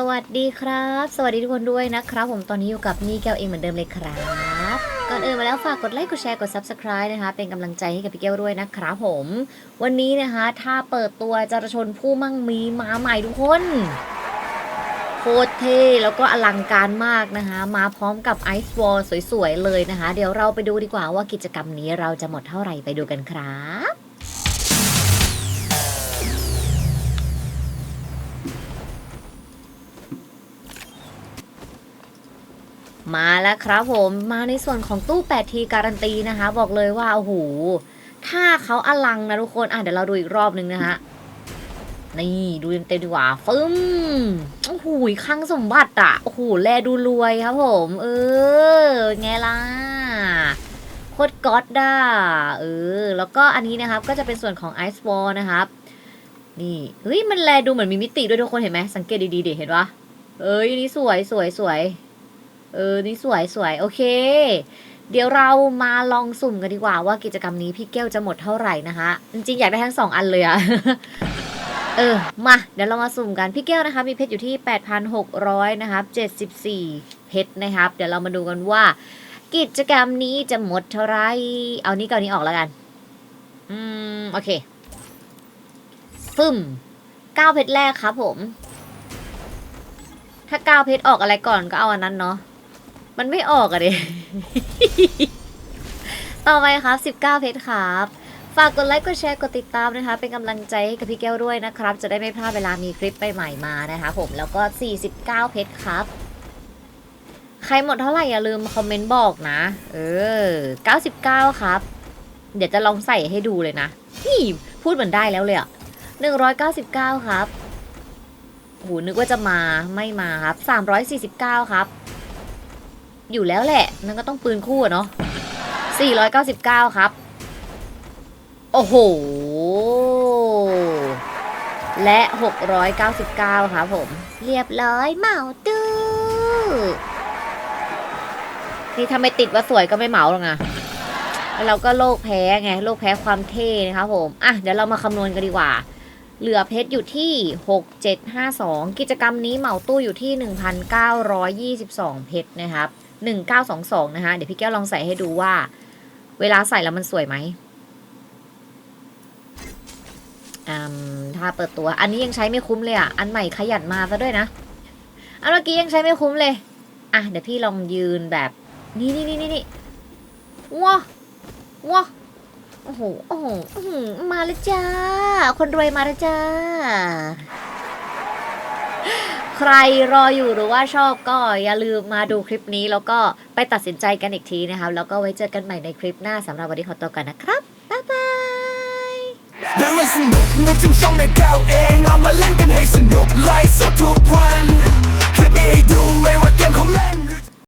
สวัสดีครับ สวัสดีทุกคนด้วยนะครับ ผมตอนนี้อยู่กับนี่แก้วเองเหมือนเดิมเลยครับ ก่อนอื่นมาแล้วฝากกดไลค์กดแชร์กด subscribe นะคะ เป็นกำลังใจให้กับพี่แก้วด้วยนะครับผม วันนี้นะคะ ถ้าเปิดตัวจรชนผู้มั่งมีมาใหม่ทุกคนโคตรเท่แล้วก็อลังการมากนะคะ มาพร้อมกับไอซ์วอลสวยๆเลยนะคะ เดี๋ยวเราไปดูดีกว่าว่ากิจกรรมนี้เราจะหมดเท่าไหร่ไปดูกันครับ มาแล้วครับผมมาในส่วนของตู้ 8T การันตีนะคะ บอกเลยว่าโอ้โหถ้าเขาอลังนะทุกคนอะเดี๋ยวเราดูอีกรอบนึงนะฮะนี่ดูเต็มๆดีกว่าฟึ้มโอ้โหคลังสมบัติอะโอ้โหแลดูรวยครับผม เออไงล่ะโคตรก๊อตด้าเออ แล้วก็อันนี้นะครับก็จะเป็นส่วนของ Ice Wall นะครับ นี่เฮ้ยมันแลดูเหมือนมีมิติด้วยทุกคนเห็นไหมสังเกตดีๆเดิเห็นปะเอ้ยนี่สวยสวยสวย เออ นี่สวยสวยโอเค เดี๋ยวเรามาลองสุ่มกันดีกว่าว่ากิจกรรมนี้พี่แก้วจะหมดเท่าไหร่นะคะ จริงๆ อยากได้ทั้งสองอันเลยอะเออ มา เดี๋ยวเรามาสุ่มกัน พี่แก้วนะคะ มีเพชรอยู่ที่ 8,600 นะครับ 74 เพชรนะครับ เดี๋ยวเรามาดูกันว่า กิจกรรมนี้จะหมดเท่าไหร่เอานี้ก่อนนี้ออกแล้วกัน อืม โอเคฟึ่มเก้าเพชรแรกครับผม ถ้าเก้าเพชรออกอะไรก่อนก็เอาอันนั้นเนาะ มันไม่ออกอะเดิต่อไปครับ 19 เพชรครับ ฝากกดไลค์ กดแชร์ กดติดตามนะคะ เป็นกำลังใจให้กับพี่แก้วด้วยนะครับ จะได้ไม่พลาดเวลามีคลิปใหม่ๆมานะคะผม แล้วก็ 49 เพชรครับ ใครหมดเท่าไหร่อย่าลืมคอมเมนต์บอกนะ เออ 99 ครับ เดี๋ยวจะลองใส่ให้ดูเลยนะนี่พูดเหมือนได้แล้วเลยอะ199 ครับโหนึกว่าจะมาไม่มาครับ 349 ครับ อยู่แล้วแหละนั่นก็ต้องปืนคู่อะเนาะ499 ครับ โอ้โห และ 699 ครับผม เรียบร้อยเหมาตื้อนี่ถ้าไม่ติดว่าสวยก็ไม่เหมาหรอกนะเราก็โรคแพ้ไงโรคแพ้ความเท่นะครับผม อะ เดี๋ยวเรามาคำนวณกันดีกว่า เหลือเพชรอยู่ที่ 6752 กิจกรรมนี้เหมาตู้อยู่ที่ 1,922 เพชรนะครับ 1922 นะคะ เดี๋ยวพี่แก้วลองใส่ให้ดูว่า เวลาใส่แล้วมันสวยไหมอืมถ้าเปิดตัว อันนี้ยังใช้ไม่คุ้มเลยอะ อันใหม่ขยันมาซะด้วยนะ อันเมื่อกี้ยังใช้ไม่คุ้มเลย อะ เดี๋ยวพี่ลองยืนแบบ นี่นี่นี่นี่นี่ว้าว้าโอ้โห โอ้โห มาแล้วจ้า คนรวยมาแล้วจ้า ใครรออยู่หรือว่าชอบก็อย่าลืมมาดูคลิปนี้ แล้วก็ไปตัดสินใจกันอีกทีนะคะแล้วก็ไว้เจอกันใหม่ในคลิปหน้าสำหรับวันนี้ขอตัวกันนะครับ บ๊ายบายเดินมาสนุกนึกถึงช่องในแก้วเองเอามาเล่น